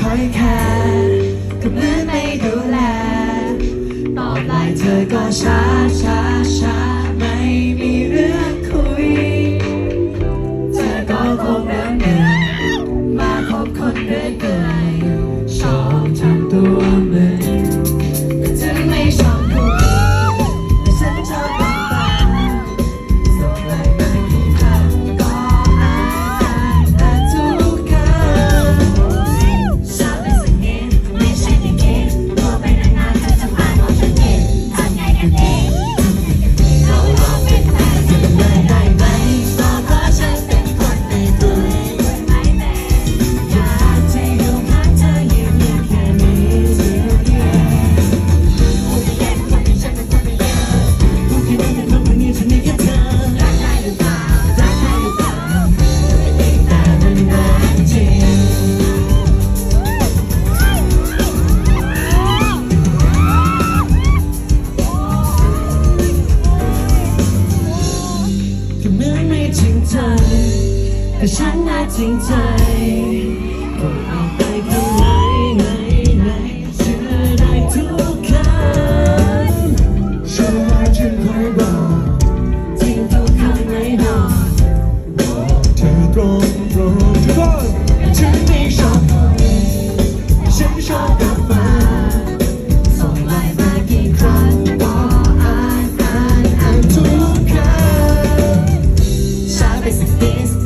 คอยแค่ก็เหมือนไม่ดูแล ตอบไลน์เธอก็ช้าช้าช้าไม่มีเรื่องคุย เธอก็คงเริ่มเหนื่ยมาพบคนเรื่อย แต่ฉันน่าจริงใจก็เอาไปเท่างในในในเชื่อได้ทุกคำฉันงเกว่าฉันเคยบอกจริงทุกคำในหนอบอกเธอตรงตรงก็ฉันไม่ชอบฉันชอบกลับมาส่งไลน์มากี่ครั้งก็อ่านอ่อ่านทุกคำชาไปสติด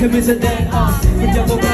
can miss a day off.